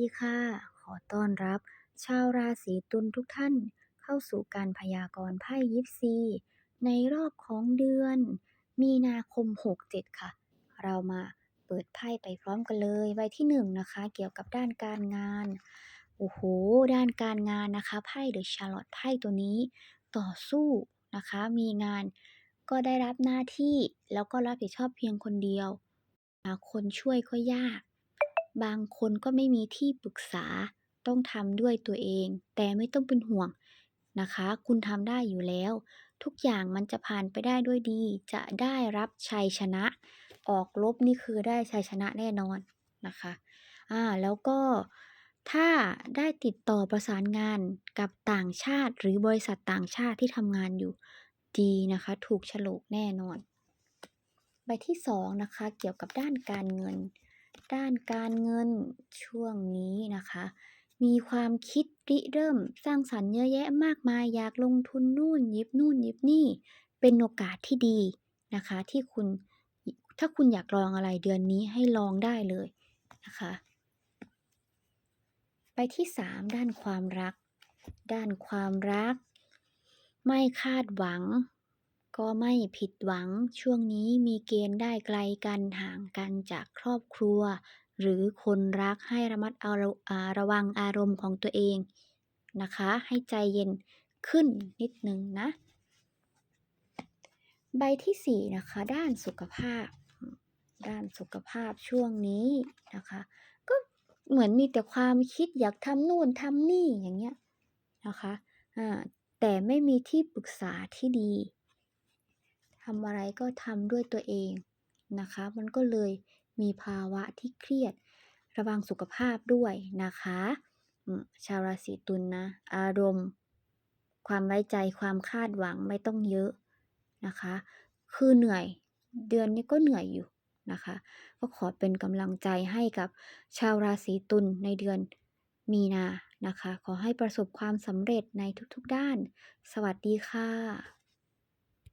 ดีค่ะ ขอต้อนรับ ชาวราศีตุลทุกท่านเข้าสู่การพยากรณ์ไพ่ยิปซี ในรอบของเดือน มีนาคม 67 ค่ะ เรามาเปิดไพ่ไปพร้อมกันเลย ใบที่1นะคะ เกี่ยวกับด้านการงาน โอ้โห ด้านการงานนะคะ ไพ่เดอะชาร์ลอตไพ่ตัวนี้ ต่อสู้นะคะ มีงานก็ได้รับหน้าที่แล้วก็รับผิดชอบเพียงคนเดียว หาคนช่วยก็ยาก บางคนก็ไม่มีที่ปรึกษา ต้องทำด้วยตัวเอง แต่ไม่ต้องเป็นห่วงนะคะ คุณทำได้อยู่แล้ว ทุกอย่างมันจะผ่านไปได้ด้วยดี จะได้รับชัยชนะ ออกรบนี่คือได้ชัยชนะแน่นอนนะคะอ่าแล้วก็ถ้าได้ติดต่อประสานงานกับต่างชาติ หรือบริษัทต่างชาติที่ทำงานอยู่ดีนะคะ ถูกฉลกแน่นอน ใบที่สองนะคะ เกี่ยวกับด้านการเงิน ด้านการเงินช่วงนี้นะคะ มีความคิดริเริ่มสร้างสรรค์เยอะแยะมากมายอยากลงทุนนู่นยิบนู่นยิบนี่ เป็นโอกาสที่ดีนะคะ ที่คุณถ้าคุณอยากลองอะไรเดือนนี้ให้ลองได้เลยนะคะ ไปที่สามด้านความรัก ด้านความรัก ไม่คาดหวัง ก็ไม่ผิดหวังช่วงนี้มีเกณฑ์ได้ไกลกันห่างกันจากครอบครัว หรือคนรักให้ระมัดเอาระระวังอารมณ์ของตัวเองนะคะ ให้ใจเย็นขึ้นนิดนึงนะ ใบที่สี่นะคะ ด้านสุขภาพ ด้านสุขภาพช่วงนี้นะคะ ก็เหมือนมีแต่ความคิดอยากทำนู่นทำนี่อย่างเงี้ยนะคะอ่าแต่ไม่มีที่ปรึกษาที่ดี ทำอะไรก็ทำด้วยตัวเองนะคะ มันก็เลยมีภาวะที่เครียด ระวังสุขภาพด้วยนะคะ ชาวราศีตุลนะ อารมณ์ ความไว้ใจความคาดหวังไม่ต้องเยอะนะคะ คือเหนื่อยเดือนนี้ก็เหนื่อยอยู่นะคะ ก็ขอเป็นกำลังใจให้กับชาวราศีตุลในเดือนมีนานะคะ ขอให้ประสบความสำเร็จในทุกๆด้าน สวัสดีค่ะ